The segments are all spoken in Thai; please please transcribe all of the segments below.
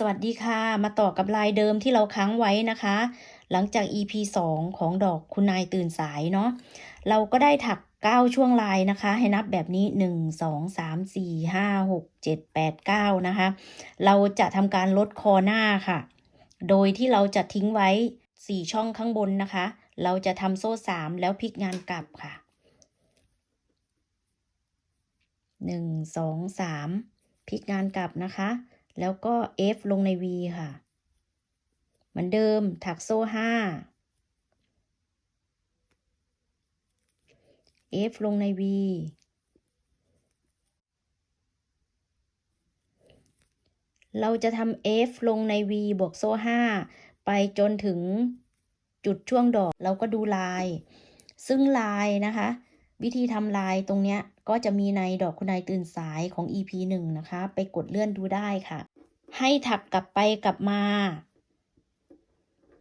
สวัสดีค่ะ มาต่อกับลายเดิมที่เราค้างไว้นะคะ หลังจาก EP 2 ของดอกคุณนายตื่นสายเนาะเราก็ได้ถัก 9 ช่วงลายนะคะ ให้นับแบบนี้ 1 2 3 4 5 6 7 8 9 นะคะ เราจะทำการลดคอหน้าค่ะ โดยที่เราจะทิ้งไว้ 4 ช่องข้างบนนะคะ เราจะทำโซ่ 3 แล้วพลิกงานกลับค่ะ 1 2 3พลิกงานกลับนะคะ แล้วก็ F ลงใน V ค่ะ เหมือนเดิมถักโซ่ 5 F ลงใน V เราจะทำ F ลงใน V บวกโซ่ 5 ไปจนถึงจุดช่วงดอกเราก็ดูลาย ซึ่งลายนะคะ วิธีทำลายตรงเนี้ยก็จะมีในดอกคุณนายตื่นสายของ EP 1 นะคะ ไปกดเลื่อนดูได้ค่ะ ให้ถักกลับไปกลับมา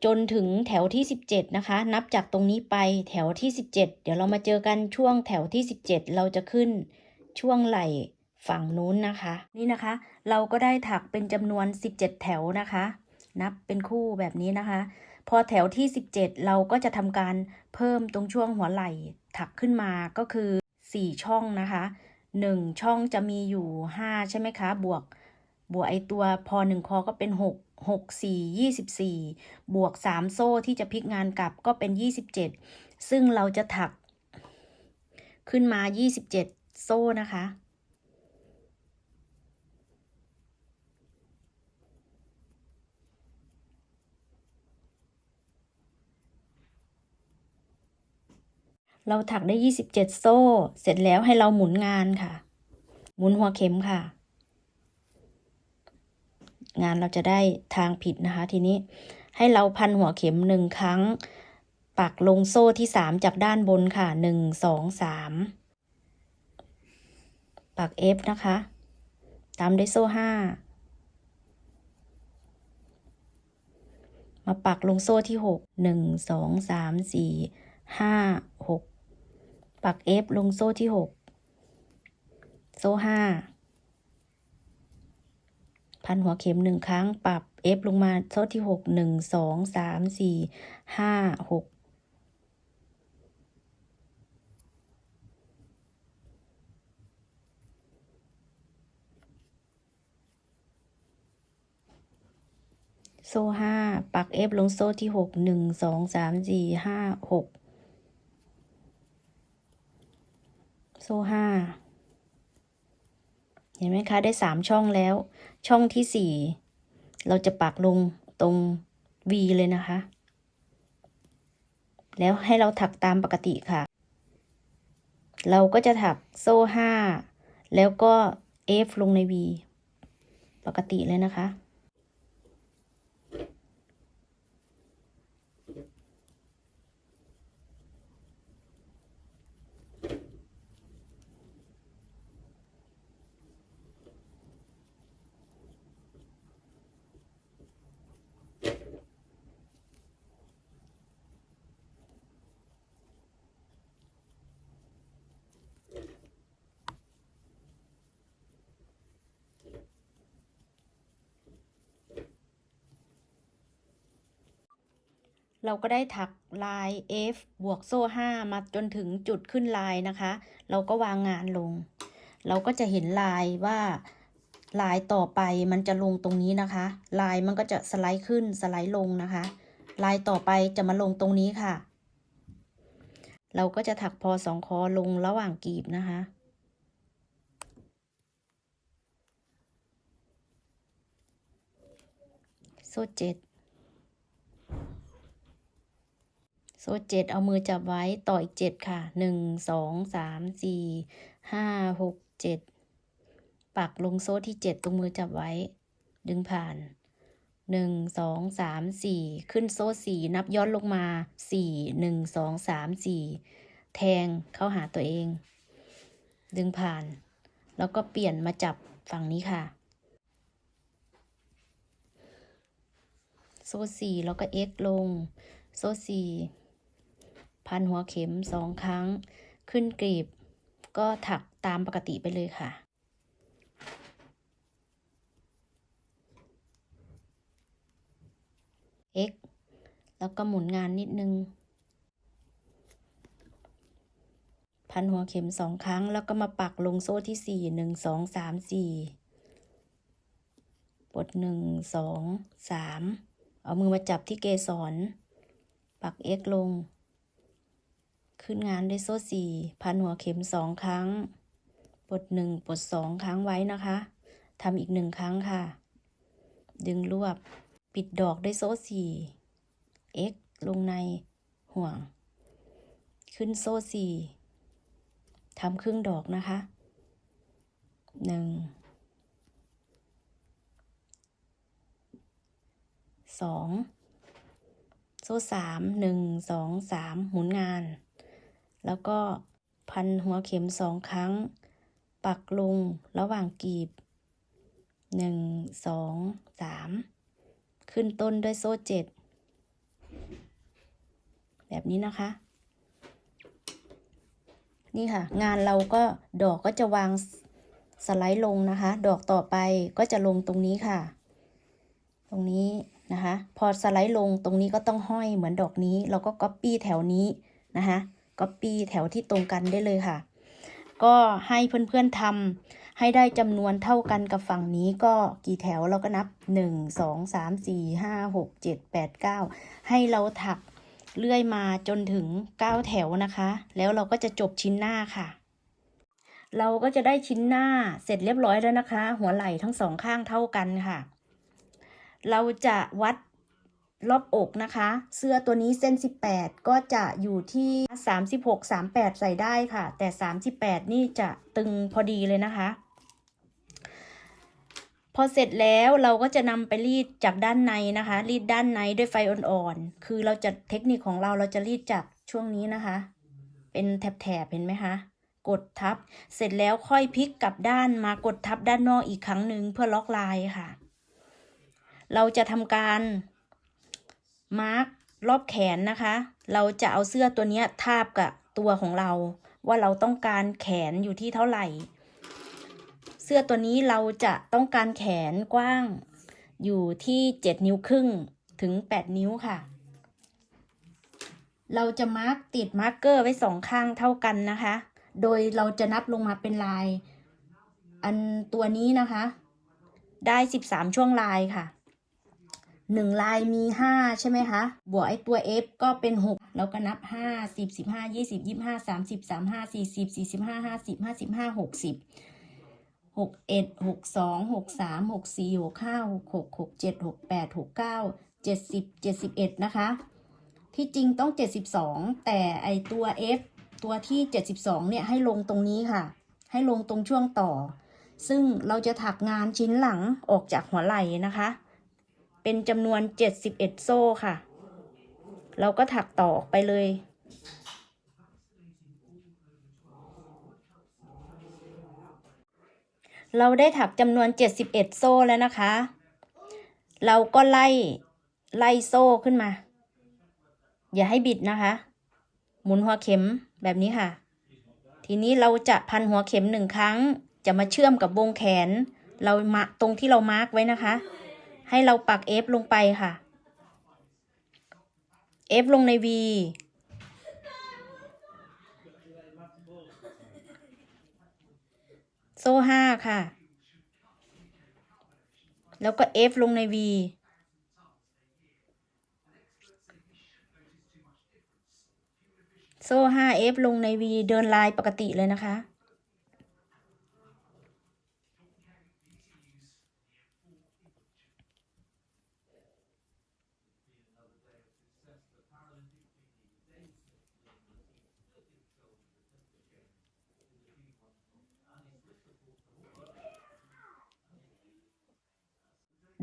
จนถึงแถวที่ 17 นะคะ นับจากตรงนี้ไปแถวที่ 17 เดี๋ยวเรามาเจอกันช่วงแถวที่ 17 เราจะขึ้นช่วงไหล่ฝั่งนู้นนะคะ นี่นะคะ เราก็ได้ถักเป็นจำนวน 17 แถวนะคะ นับเป็นคู่แบบนี้นะคะ พอแถวที่ 17 เราก็จะทำการเพิ่มตรงช่วงหัวไหล่ ถักขึ้นมาก็คือ 4 ช่องนะคะ 1 ช่องจะมีอยู่ 5 ใช่ไหมคะ บวก บวกไอตัวพอ 1 คอก็เป็น 6 6 4 24 บวก 3 โซ่ที่จะพลิกงานกลับก็เป็น 27 ซึ่งเราจะถักขึ้นมา 27 โซ่นะคะ เราถักได้ 27 โซ่ เสร็จแล้วให้เราหมุนงานค่ะ หมุนหัวเข็มค่ะ งานเราจะได้ทางผิดนะคะ ทีนี้ให้เราพันหัวเข็มหนึ่งครั้ง ปักลงโซ่ที่สามจากด้านบนค่ะหนึ่งสองสามปัก F นะคะ ตามด้วยโซ่ห้ามาปักลงโซ่ที่หกหนึ่งสองสามสี่ห้าหก ปัก F ลงโซ่ที่หกโซ่ห้าพันหัวเข็มหนึ่งครั้ง ปรับ F ลงมาโซ่ที่หกหนึ่งสองสามสี่ห้าหกโซ่ห้าปัก F ลงโซ่ที่หกหนึ่งสองสามสี่ห้าหก โซ่ห้าเห็นไหมคะ ได้สามช่องแล้ว ช่องที่สี่เราจะปักลงตรง V เลยนะคะ แล้วให้เราถักตามปกติค่ะ เราก็จะถักโซ่ห้าแล้วก็ F ลงใน V ปกติเลยนะคะ เราก็ได้ถักลาย F บวกโซ่ 5 มาจนถึงจุดขึ้นลายนะคะ เราก็วางงานลง เราก็จะเห็นลายว่าลายต่อไปมันจะลงตรงนี้นะคะ ลายมันก็จะสไลด์ขึ้นสไลด์ลงนะคะ ลายต่อไปจะมาลงตรงนี้ค่ะ เราก็จะถักพอสองคอลงระหว่างกีบนะคะโซ่เจ็ด โซ่เจ็ดเอามือจับไว้ต่ออีกเจ็ดค่ะหนึ่งสองสามสี่ห้าหกเจ็ดปักลงโซ่ที่เจ็ดตรงมือจับไว้ ดึงผ่านหนึ่งสองสามสี่ขึ้นโซ่สี่นับย้อนลงมาสี่หนึ่งสองสามสี่แทงเข้าหาตัวเอง ดึงผ่าน แล้วก็เปลี่ยนมาจับฝั่งนี้ค่ะ โซ่สี่แล้วก็ X ลง โซ่สี่ พันหัวเข็มสองครั้ง ขึ้นกรีบ ก็ถักตามปกติไปเลยค่ะ x แล้วก็หมุนงานนิดนึง พันหัวเข็มสองครั้ง แล้วก็มาปักลงโซ่ที่สี่หนึ่งสองสามสี่ปดหนึ่งสองสามเอามือมาจับที่เกสรปัก x ลง ขึ้นงานด้วยโซ่สี่พันหัวเข็มสองครั้งปลดหนึ่งปลดสองครั้งไว้นะคะทำอีกหนึ่งครั้งค่ะ ดึงรวบ ปิดดอกด้วยโซ่สี่ X ลงในห่วง ขึ้นโซ่สี่ทำครึ่งดอกนะคะหนึ่งสองโซ่สามหนึ่งสองสามหมุนงาน แล้วก็พันหัวเข็มสองครั้ง ปักลงระหว่างกีบหนึ่งสองสามขึ้นต้นด้วยโซ่เจ็ดแบบนี้นะคะ นี่ค่ะ งานเราก็ดอกก็จะวางสไลด์ลงนะคะ ดอกต่อไปก็จะลงตรงนี้ค่ะ ตรงนี้นะคะ พอสไลด์ลงตรงนี้ก็ต้องห้อยเหมือนดอกนี้ เราก็ก๊อปปี้แถวนี้นะคะ ก๊อปปี้แถวที่ตรงกันได้เลยค่ะ ก็ให้เพื่อนๆทำให้ได้จำนวนเท่ากันกับฝั่งนี้ก็กี่แถวเราก็นับ 1 2 3 4 5 6 7 8 9 ให้เราถักเลื่อยมาจนถึง 9 แถวนะคะ แล้วเราก็จะจบชิ้นหน้าค่ะ เราก็จะได้ชิ้นหน้าเสร็จเรียบร้อยแล้วนะคะ หัวไหล่ทั้งสองข้างเท่ากันค่ะ เราจะวัด รอบอกนะคะ เสื้อตัวนี้เส้น 18 ก็จะอยู่ที่ 36 38 ใส่ได้ค่ะ แต่ 38 นี่จะตึงพอดีเลยนะคะ พอเสร็จแล้วเราก็จะนำไปรีดจากด้านในนะคะ รีดด้านในด้วยไฟอ่อนๆ คือเราจะเทคนิคของเราเราจะรีดจากช่วงนี้นะคะ เป็นแถบๆเห็นไหมคะ กดทับ เสร็จแล้วค่อยพลิกกลับด้านมากดทับด้านนอกอีกครั้งหนึ่งเพื่อล็อกลายค่ะ เราจะทำการ มาร์กรอบแขนนะคะ เราจะเอาเสื้อตัวนี้ทาบกับตัวของเรา ว่าเราต้องการแขนอยู่ที่เท่าไหร่ เสื้อตัวนี้เราจะต้องการแขนกว้างอยู่ที่ 7 นิ้วครึ่งถึง 8 นิ้วค่ะ เราจะมาร์กติดมาร์กเกอร์ไว้สองข้างเท่ากันนะคะ โดยเราจะนับลงมาเป็นลาย อันตัวนี้นะคะ ได้ 13 ช่วงลายค่ะ หนึ่งลายมีห้าใช่ไหมคะ บวกไอตัว F ก็เป็นหกเราก็นับห้าสิบสิบห้ายี่สิบยี่ห้าสามสิบสามห้าสี่สิบสี่สิบห้าห้าสิบห้าสิบห้าหกสิบหกเอ็ดหกสองหกสามหกสี่หกห้าหกหกหกเจ็ดหกแปดหกเก้าเจ็ดสิบเจ็ดสิบเอ็ดนะคะ ที่จริงต้องเจ็ดสิบสองแต่ไอตัว F ตัวที่เจ็ดสิบสองเนี่ย ให้ลงตรงนี้ค่ะ ให้ลงตรงช่วงต่อ ซึ่งเราจะถักงานชิ้นหลังออกจากหัวไหล่นะคะ เป็นจำนวน 71 โซ่ค่ะ เราก็ถักต่อออกไปเลย เราได้ถักจำนวน 71 โซ่แล้วนะคะ เราก็ไล่ไล่โซ่ขึ้นมา อย่าให้บิดนะคะ หมุนหัวเข็มแบบนี้ค่ะ ทีนี้เราจะพันหัวเข็มหนึ่งครั้ง จะมาเชื่อมกับวงแขน เรามาตรงที่เรามาร์กไว้นะคะ ให้เราปัก F ลงไปค่ะ F ลงใน V โซ่ห้าค่ะ แล้วก็ F ลงใน V โซ่ห้า F ลงใน V เดินลายปกติเลยนะคะ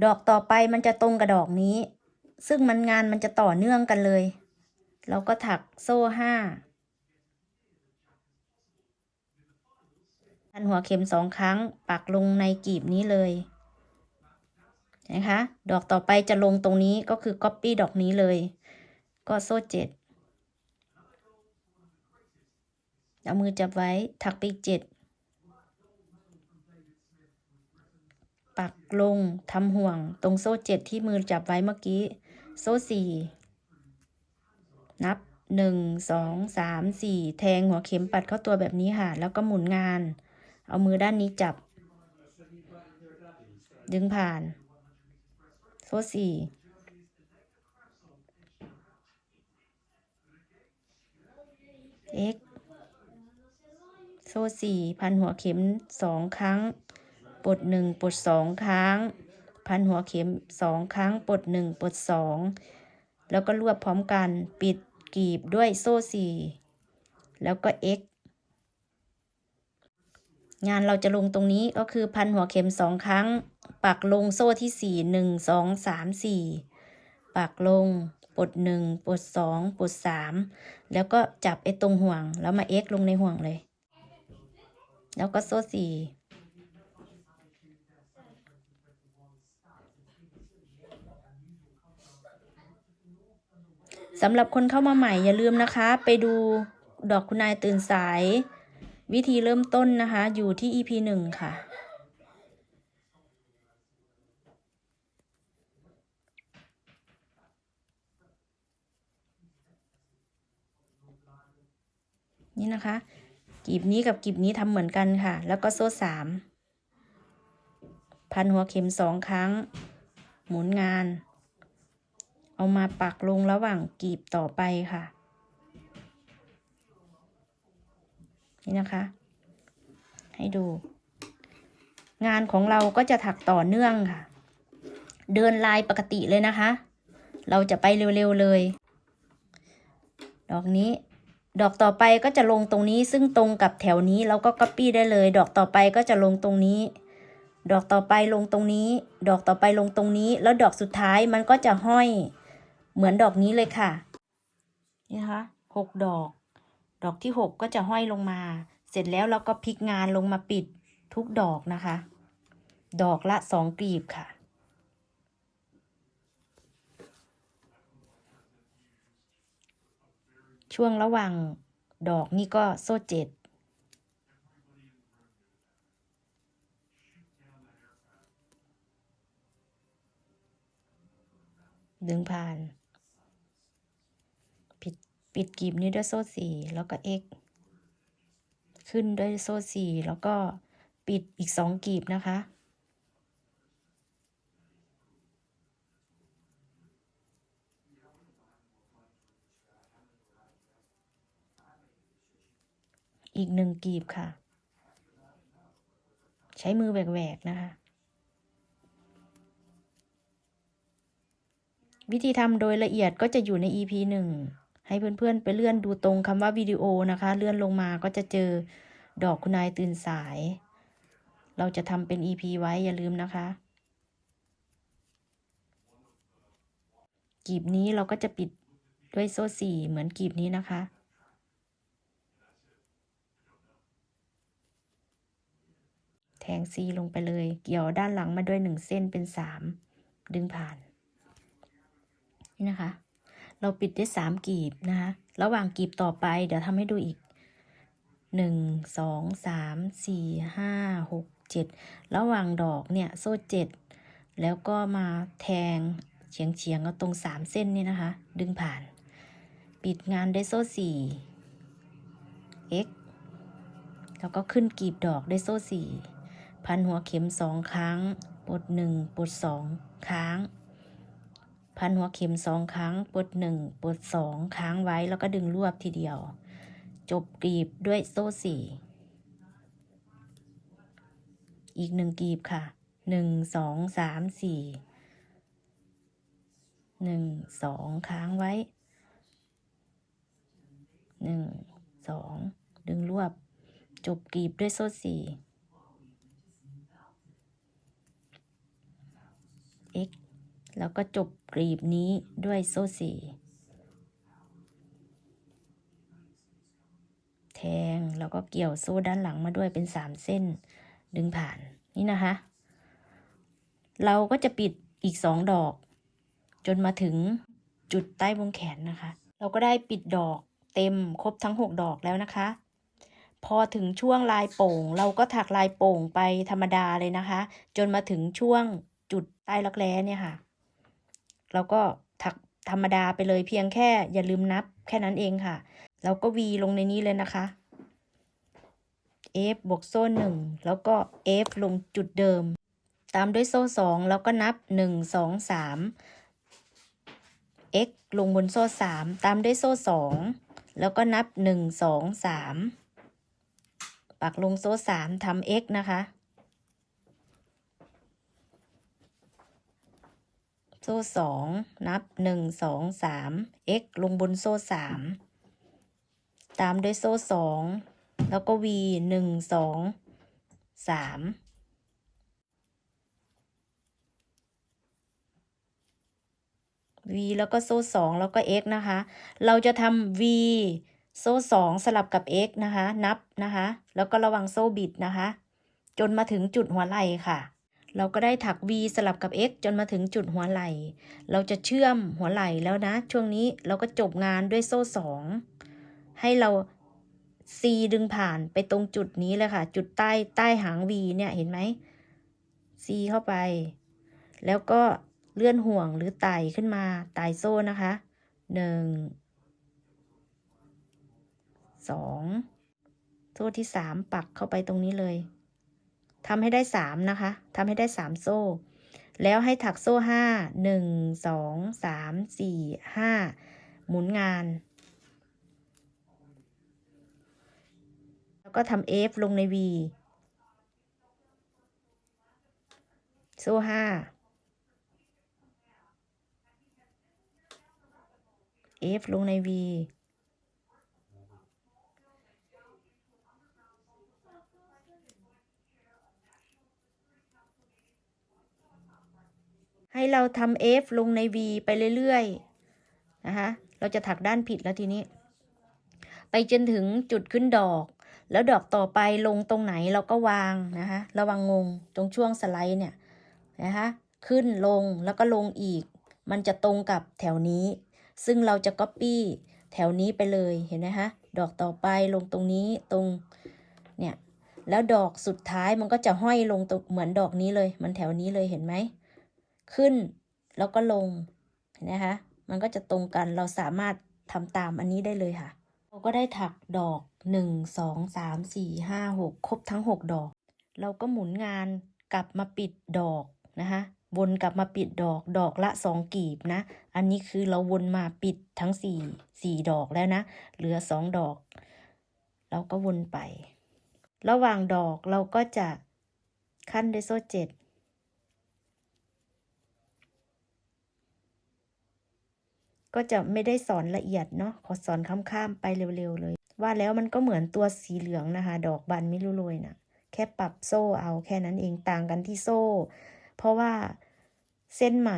ดอกต่อไปมันจะตรงกับดอกนี้ ซึ่งมันงานมันจะต่อเนื่องกันเลย เราก็ถักโซ่ห้าพันหัวเข็มสองครั้ง ปักลงในกีบนี้เลยนะคะดอกต่อไปจะลงตรงนี้ก็คือก๊อปปี้ดอกนี้เลย ก็โซ่เจ็ดเอามือจับไว้ถักไปอีกเจ็ด ปักลงทำห่วงตรงโซ่เจ็ดที่มือจับไว้เมื่อกี้ โซ่สี่นับหนึ่งสองสามสี่แทงหัวเข็มปัดเข้าตัวแบบนี้ค่ะ แล้วก็หมุนงาน เอามือด้านนี้จับ ดึงผ่าน โซ่สี่ x โซ่สี่พันหัวเข็มสองครั้ง ปดหนึ่งปดสองครั้ง พันหัวเข็มสองครั้ง ปดหนึ่งปดสองแล้วก็รวบพร้อมกันปิดกลีบด้วยโซ่สี่แล้วก็ x งานเราจะลงตรงนี้ก็คือพันหัวเข็มสองครั้ง ปักลงโซ่ที่สี่หนึ่งสองสามสี่ปักลงปดหนึ่งปดสองปดสามแล้วก็จับไอ้ตรงห่วง แล้วมา x ลงในห่วงเลย แล้วก็โซ่สี่ สำหรับคนเข้ามาใหม่อย่าลืมนะคะ ไปดูดอกคุณนายตื่นสาย วิธีเริ่มต้นนะคะ อยู่ที่ EP หนึ่งค่ะ นี่นะคะกลีบนี้กับกลีบนี้ทำเหมือนกันค่ะ แล้วก็โซ่สามพันหัวเข็มสองครั้ง หมุนงาน เอามาปักลงระหว่างกลีบต่อไปค่ะ นี่นะคะ ให้ดู งานของเราก็จะถักต่อเนื่องค่ะ เดินลายปกติเลยนะคะ เราจะไปเร็วๆเลย ดอกนี้ดอกต่อไปก็จะลงตรงนี้ซึ่งตรงกับแถวนี้เราก็ copy ได้เลย ดอกต่อไปก็จะลงตรงนี้ ดอกต่อไปลงตรงนี้ ดอกต่อไปลงตรงนี้ แล้วดอกสุดท้ายมันก็จะห้อย เหมือนดอกนี้เลยค่ะ นี่คะหกดอก ดอกที่หกก็จะห้อยลงมา เสร็จแล้วเราก็พลิกงานลงมาปิดทุกดอกนะคะ ดอกละสองกลีบค่ะช่วงระหว่างดอกนี่ก็โซ่เจ็ด ดึงผ่าน ปิดกลีบนี้ด้วยโซ่สี่แล้วก็ x ขึ้นด้วยโซ่สี่แล้วก็ปิดอีกสองกลีบนะคะ อีกหนึ่งกลีบค่ะ ใช้มือแหวกๆนะคะวิธีทำโดยละเอียดก็จะอยู่ใน EP หนึ่ง ให้เพื่อนๆไปเลื่อนดูตรงคำว่าวิดีโอนะคะ เลื่อนลงมาก็จะเจอดอกคุณนายตื่นสาย เราจะทำเป็น EP ไว้อย่าลืมนะคะกลีบนี้เราก็จะปิดด้วยโซ่สี่เหมือนกลีบนี้นะคะ แทงซีลงไปเลย เกี่ยวด้านหลังมาด้วยหนึ่งเส้นเป็นสามดึงผ่าน นี่นะคะ เราปิดได้สามกลีบนะคะระหว่างกลีบต่อไป เดี๋ยวทำให้ดูอีกหนึ่งสองสามสี่ห้าหกเจ็ดระหว่างดอกเนี่ยโซ่เจ็ดแล้วก็มาแทงเฉียงเฉียงๆเอาตรงสามเส้นนี่นะคะ ดึงผ่าน ปิดงานได้โซ่สี่ x แล้วก็ขึ้นกลีบดอกได้โซ่สี่พันหัวเข็มสองครั้งปลดหนึ่งปลดสองครั้ง พันหัวเข็มสองครั้งปลดหนึ่งปลดสองค้างไว้แล้วก็ดึงรวบทีเดียว จบกลีบด้วยโซ่สี่อีกหนึ่งกลีบค่ะหนึ่งสองสามสี่หนึ่งสองค้างไว้หนึ่งสองดึงรวบ จบกลีบด้วยโซ่สี่ x แล้วก็จบกลีบนี้ด้วยโซ่สี่แทงแล้วก็เกี่ยวโซ่ด้านหลังมาด้วยเป็นสามเส้น ดึงผ่านนี่นะคะ เราก็จะปิดอีกสองดอก จนมาถึงจุดใต้วงแขนนะคะ เราก็ได้ปิดดอกเต็มครบทั้งหกดอกแล้วนะคะ พอถึงช่วงลายโป่ง เราก็ถักลายโป่งไปธรรมดาเลยนะคะ จนมาถึงช่วงจุดใต้รักแร้เนี่ยค่ะ เราก็ถักธรรมดาไปเลยเพียงแค่อย่าลืมนับแค่นั้นเองค่ะ แล้วก็ V ลงในนี้เลยนะคะ F บวกโซ่หนึ่งแล้วก็ F ลงจุดเดิม ตามด้วยโซ่สองแล้วก็นับหนึ่งสองสาม x ลงบนโซ่สามตามด้วยโซ่สองแล้วก็นับหนึ่งสองสามปักลงโซ่สามทำ x นะคะ โซ่สองนับหนึ่งสองสาม x ลงบนโซ่สาม ตามด้วยโซ่สอง แล้วก็ v หนึ่งสองสาม v แล้วก็โซ่สองแล้วก็ x นะคะ เราจะทำ v โซ่สองสลับกับ x นะคะ นับนะคะ แล้วก็ระวังโซ่บิดนะคะ จนมาถึงจุดหัวไหล่ค่ะ เราก็ได้ถัก v สลับกับ x จนมาถึงจุดหัวไหล่ เราจะเชื่อมหัวไหล่แล้วนะ ช่วงนี้เราก็จบงานด้วยโซ่สองให้เรา c ดึงผ่านไปตรงจุดนี้เลยค่ะ จุดใต้ใต้หาง v เนี่ยเห็นไหม c เข้าไป แล้วก็เลื่อนห่วงหรือไต่ขึ้นมาไต่โซ่นะคะหนึ่งสองโซ่ที่สามปักเข้าไปตรงนี้เลย ทำให้ได้สามนะคะทำให้ได้สามโซ่ แล้วให้ถักโซ่ห้าหนึ่งสองสามสี่ห้าหมุนงาน แล้วก็ทำ F ลงใน V โซ่ห้า F ลงใน V ให้เราทำ F ลงใน V ไปเรื่อยๆนะคะเราจะถักด้านผิดแล้วทีนี้ ไปจนถึงจุดขึ้นดอก แล้วดอกต่อไปลงตรงไหนเราก็วางนะคะระวังงงตรงช่วงสไลด์เนี่ยนะคะขึ้นลงแล้วก็ลงอีก มันจะตรงกับแถวนี้ ซึ่งเราจะ copy แถวนี้ไปเลยเห็นไหมคะดอกต่อไปลงตรงนี้ตรงเนี่ยแล้วดอกสุดท้ายมันก็จะห้อยลงตรงเหมือนดอกนี้เลย มันแถวนี้เลยเห็นไหม ขึ้นแล้วก็ลงเห็นไหมคะมันก็จะตรงกันเราสามารถทำตามอันนี้ได้เลยค่ะ เราก็ได้ถักดอกหนึ่งสองสามสี่ห้าหกครบทั้งหกดอก เราก็หมุนงานกลับมาปิดดอกนะคะวนกลับมาปิดดอกดอกละสองกีบนะ อันนี้คือเราวนมาปิดทั้งสี่สี่ดอกแล้วนะ เหลือสองดอก เราก็วนไป ระหว่างดอกเราก็จะขั้นด้วยโซ่เจ็ด ก็จะไม่ได้สอนละเอียดเนาะขอสอนข้ามๆไปเร็วๆเลย ว่าแล้วมันก็เหมือนตัวสีเหลืองนะคะ ดอกบานไม่รู้โรยนะแค่ปรับโซ่เอาแค่นั้นเองต่างกันที่โซ่ เพราะว่าเส้นไหม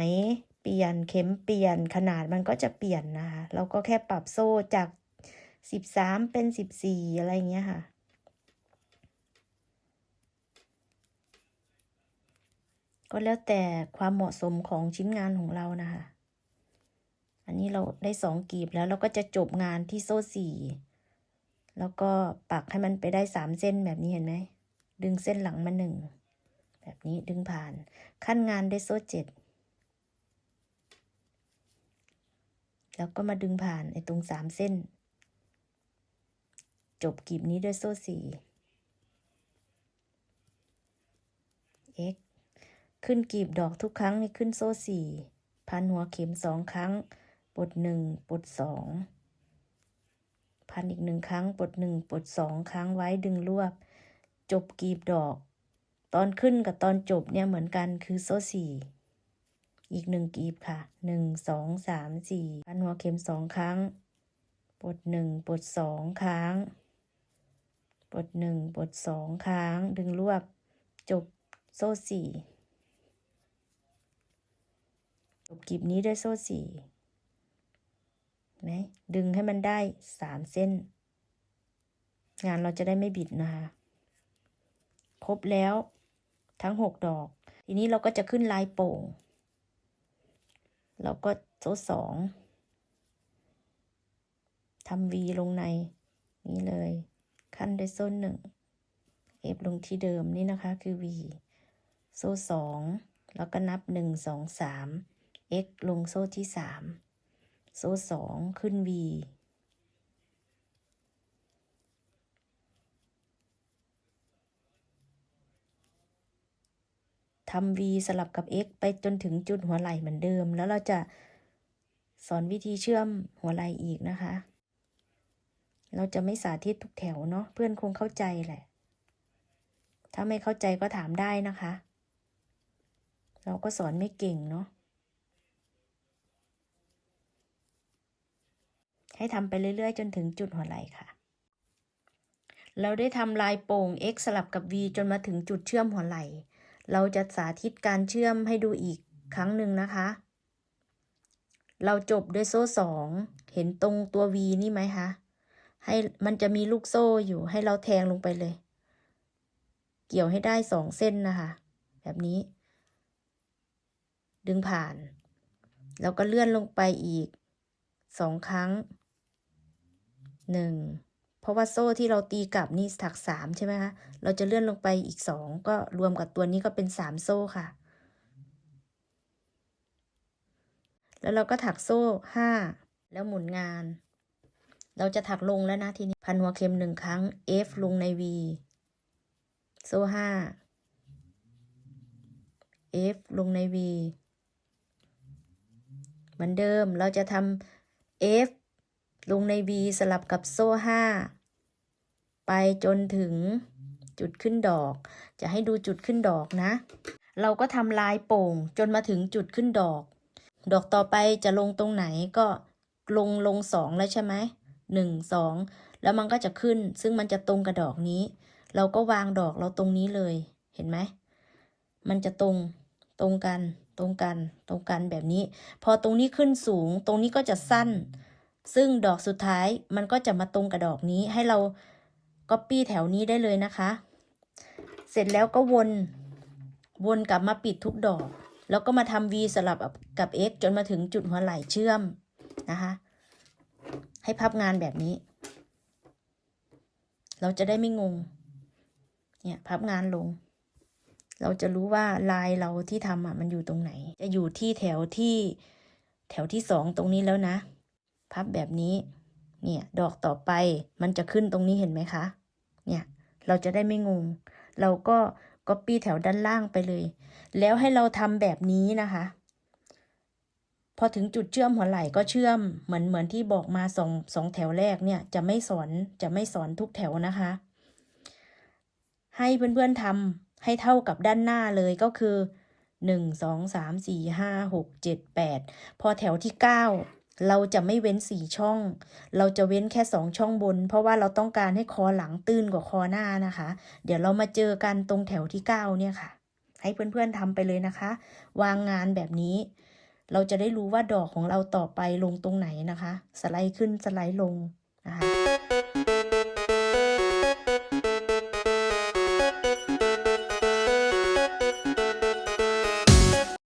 เปลี่ยนเข็มเปลี่ยนขนาดมันก็จะเปลี่ยนนะคะเราก็แค่ปรับโซ่จากสิบสามเป็นสิบสี่อะไรเงี้ยค่ะ ก็แล้วแต่ความเหมาะสมของชิ้นงานของเรานะคะ อันนี้เราได้สองกีบแล้วเราก็จะจบงานที่โซ่สี่แล้วก็ปักให้มันไปได้สามเส้นแบบนี้เห็นไหม ดึงเส้นหลังมาหนึ่งแบบนี้ดึงผ่านขั้นงานด้วยโซ่เจ็ดแล้วก็มาดึงผ่านไอ้ตรงสามเส้น จบกลีบนี้ด้วยโซ่สี่ x ขึ้นกลีบดอกทุกครั้งนี่ขึ้นโซ่สี่พันหัวเข็มสองครั้ง ปลดหนึ่งปลดสองพันอีกหนึ่งครั้งปลดหนึ่งปลดสองครั้งไว้ดึงรวบ จบกีบดอก ตอนขึ้นกับตอนจบเนี่ยเหมือนกันคือโซ่สี่อีกหนึ่งกีบค่ะหนึ่งสองสามสี่พันหัวเข็มสองครั้งปลดหนึ่งปลดสองครั้งปลดหนึ่งปลดสองครั้ง ดึงรวบ จบโซ่สี่จบกีบนี้ด้วยโซ่สี่ ไหมดึงให้มันได้สามเส้น งานเราจะได้ไม่บิดนะคะครบแล้วทั้งหกดอก ทีนี้เราก็จะขึ้นลายโป่ง เราก็โซ่สองทำวีลงในนี้เลย ขั้นด้วยโซ่หนึ่งเอฟลงที่เดิมนี่นะคะคือ V โซ่สองแล้วก็นับหนึ่งสองสาม x ลงโซ่ที่สาม โซ่สองขึ้น V ทำ V สลับกับ X ไปจนถึงจุดหัวไหล่เหมือนเดิม แล้วเราจะสอนวิธีเชื่อมหัวไหล่อีกนะคะ เราจะไม่สาธิตทุกแถวเนาะ เพื่อนคงเข้าใจแหละ ถ้าไม่เข้าใจก็ถามได้นะคะ เราก็สอนไม่เก่งเนาะ ให้ทำไปเรื่อยๆ จนถึงจุดหัวไหล่ค่ะ เราได้ทำลายโป่ง x สลับกับ v จนมาถึงจุดเชื่อมหัวไหล่ เราจะสาธิตการเชื่อมให้ดูอีกครั้งหนึ่งนะคะ เราจบด้วยโซ่สองเห็นตรงตัว v นี่ไหมคะ ให้มันจะมีลูกโซ่อยู่ให้เราแทงลงไปเลย เกี่ยวให้ได้สองเส้นนะคะ แบบนี้ ดึงผ่าน แล้วก็เลื่อนลงไปอีกสองครั้ง หนึ่งเพราะว่าโซ่ที่เราตีกลับนี่ถักสามใช่ไหมคะ เราจะเลื่อนลงไปอีกสองก็รวมกับตัวนี้ก็เป็นสามโซ่ค่ะ แล้วเราก็ถักโซ่ห้าแล้วหมุนงาน เราจะถักลงแล้วนะทีนี้พันหัวเข็มหนึ่งครั้ง F ลงใน V โซ่ห้า F ลงใน V เหมือนเดิมเราจะทำ F ลงใน V สลับกับโซ่ห้าไปจนถึงจุดขึ้นดอก จะให้ดูจุดขึ้นดอกนะ เราก็ทำลายโป่งจนมาถึงจุดขึ้นดอก ดอกต่อไปจะลงตรงไหนก็ลงลงสองแล้วใช่ไหมหนึ่งสองแล้วมันก็จะขึ้น ซึ่งมันจะตรงกับดอกนี้ เราก็วางดอกเราตรงนี้เลยเห็นไหม มันจะตรงตรงกัน ตรงกัน ตรงกันแบบนี้ พอตรงนี้ขึ้นสูง ตรงนี้ก็จะสั้น ซึ่งดอกสุดท้ายมันก็จะมาตรงกับดอกนี้ให้เราก๊อปปี้แถวนี้ได้เลยนะคะ เสร็จแล้วก็วน วนกลับมาปิดทุกดอก แล้วก็มาทำ V สลับกับ X จนมาถึงจุดหัวไหล่เชื่อมนะคะ ให้พับงานแบบนี้ เราจะได้ไม่งง เนี่ยพับงานลง เราจะรู้ว่าลายเราที่ทำอะมันอยู่ตรงไหน จะอยู่ที่แถวที่แถวที่สองตรงนี้แล้วนะ พับแบบนี้ เนี่ย ดอกต่อไปมันจะขึ้นตรงนี้เห็นไหมคะ เนี่ย เราจะได้ไม่งง เราก็ก๊อปปี้แถวด้านล่างไปเลย แล้วให้เราทำแบบนี้นะคะ พอถึงจุดเชื่อมหัวไหล่ก็เชื่อมเหมือนเหมือนที่บอกมาสองสองแถวแรกเนี่ย จะไม่สอนจะไม่สอนทุกแถวนะคะ ให้เพื่อนๆทำให้เท่ากับด้านหน้าเลยก็คือหนึ่งสองสามสี่ห้าหกเจ็ดแปดพอแถวที่เก้า เราจะไม่เว้นสี่ช่อง เราจะเว้นแค่สองช่องบน เพราะว่าเราต้องการให้คอหลังตื้นกว่าคอหน้านะคะ เดี๋ยวเรามาเจอกันตรงแถวที่เก้าเนี่ยค่ะ ให้เพื่อนๆทำไปเลยนะคะ วางงานแบบนี้ เราจะได้รู้ว่าดอกของเราต่อไปลงตรงไหนนะคะ สไลด์ขึ้นสไลด์ลงนะคะ